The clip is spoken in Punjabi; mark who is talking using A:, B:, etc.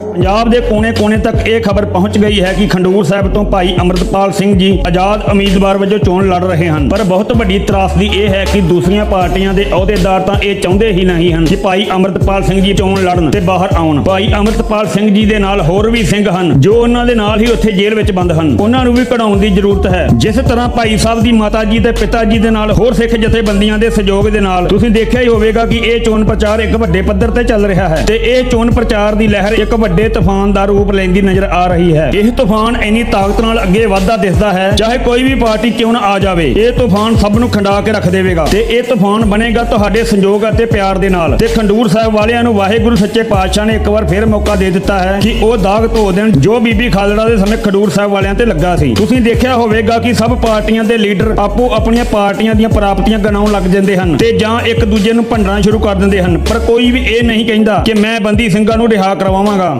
A: ਪੰਜਾਬ ਦੇ ਕੋਨੇ-ਕੋਨੇ ਤੱਕ ਇਹ ਖਬਰ ਪਹੁੰਚ ਗਈ ਹੈ ਕਿ ਖੰਡੂਰ ਸਾਹਿਬ ਤੋਂ ਭਾਈ ਅਮਰਤਪਾਲ ਸਿੰਘ ਜੀ ਆਜ਼ਾਦ ਉਮੀਦਵਾਰ ਵਜੋਂ ਚੋਣ ਲੜ ਰਹੇ ਹਨ। ਪਰ ਬਹੁਤ ਵੱਡੀ ਤਰਾਸਦੀ ਇਹ ਹੈ ਕਿ ਦੂਸਰੀਆਂ ਪਾਰਟੀਆਂ ਦੇ ਅਹੁਦੇਦਾਰ ਤਾਂ ਇਹ ਚਾਹੁੰਦੇ ਹੀ ਨਹੀਂ ਹਨ ਕਿ ਭਾਈ ਅਮਰਤਪਾਲ ਸਿੰਘ ਜੀ ਚੋਣ ਲੜਨ ਤੇ ਬਾਹਰ ਆਉਣ। ਭਾਈ ਅਮਰਤਪਾਲ ਸਿੰਘ ਜੀ ਦੇ ਨਾਲ ਹੋਰ ਵੀ ਸਿੰਘ ਹਨ ਜੋ ਉਹਨਾਂ ਦੇ ਨਾਲ ਹੀ ਉੱਥੇ ਜੇਲ੍ਹ ਵਿੱਚ ਬੰਦ ਹਨ। ਉਹਨਾਂ ਨੂੰ ਵੀ ਕਢਾਉਣ ਦੀ ਜ਼ਰੂਰਤ ਹੈ। ਜਿਸ ਤਰ੍ਹਾਂ ਭਾਈ ਸਾਹਿਬ ਦੀ ਮਾਤਾ ਜੀ ਤੇ ਪਿਤਾ ਜੀ ਦੇ ਨਾਲ ਹੋਰ ਸਿੱਖ ਜਥੇਬੰਦੀਆਂ ਦੇ ਸਹਿਯੋਗ ਦੇ ਨਾਲ ਤੁਸੀਂ ਦੇਖਿਆ ਹੀ ਹੋਵੇਗਾ ਕਿ ਇਹ ਚੋਣ ਪ੍ਰਚਾਰ ਇੱਕ ਵੱਡੇ ਪੱਧਰ ਤੇ ਚੱਲ ਰਿਹਾ ਹੈ ਤੇ ਇਹ ਚੋਣ ਪ੍ਰਚਾਰ ਦੀ ਲਹਿਰ ਇੱਕ ਵੱਡੇ ਤੂਫਾਨ ਦਾ ਰੂਪ ਲੈਂਦੀ ਨਜ਼ਰ ਆ ਰਹੀ ਹੈ। ਇਹ ਤੂਫਾਨ ਇੰਨੀ ਤਾਕਤ ਨਾਲ ਅੱਗੇ ਵਧਦਾ ਦਿਸਦਾ ਹੈ, ਚਾਹੇ ਕੋਈ ਵੀ ਪਾਰਟੀ ਕਿਉਂ ਨਾ ਆ ਜਾਵੇ। ਇਹ ਤੂਫਾਨ ਸਭ ਨੂੰ ਖੰਡਾ ਕੇ ਰੱਖ ਦੇਵੇਗਾ। ਤੇ ਇਹ ਤੂਫਾਨ ਬਣੇਗਾ ਤੁਹਾਡੇ ਸੰਯੋਗ ਅਤੇ ਪਿਆਰ ਦੇ ਨਾਲ। ਤੇ ਖੰਡੂਰ ਸਾਹਿਬ ਵਾਲਿਆਂ ਨੂੰ ਵਾਹਿਗੁਰੂ ਸੱਚੇ ਪਾਤਸ਼ਾਹ ਨੇ ਇੱਕ ਵਾਰ ਫਿਰ ਮੌਕਾ ਦੇ ਦਿੱਤਾ ਹੈ ਕਿ ਉਹ ਦਾਗ ਧੋ ਦੇਣ, ਜੋ ਬੀਬੀ ਖਾਲੜਾ ਦੇ ਸਮੇਂ ਖੰਡੂਰ ਸਾਹਿਬ ਵਾਲਿਆਂ ਤੇ ਲੱਗਾ ਸੀ। ਤੁਸੀਂ ਦੇਖਿਆ ਹੋਵੇਗਾ ਕਿ ਸਭ ਪਾਰਟੀਆਂ ਦੇ ਲੀਡਰ ਆਪੋ ਆਪਣੀਆਂ ਪਾਰਟੀਆਂ ਦੀਆਂ ਪ੍ਰਾਪਤੀਆਂ ਗਣਾਉਣ ਲੱਗ ਜਾਂਦੇ ਹਨ ਤੇ ਜਾਂ ਇੱਕ ਦੂਜੇ ਨੂੰ ਭੰਡਣਾ ਸ਼ੁਰੂ ਕਰ ਦਿੰਦੇ ਹਨ। ਪਰ ਕੋਈ ਵੀ ਇਹ ਨਹੀਂ ਕਹਿੰਦਾ ਕਿ ਮੈਂ ਬੰਦੀ ਸਿੰਘਾਂ ਨੂੰ ਰਿਹਾ ਕਰਵਾਵਾਂਗਾ।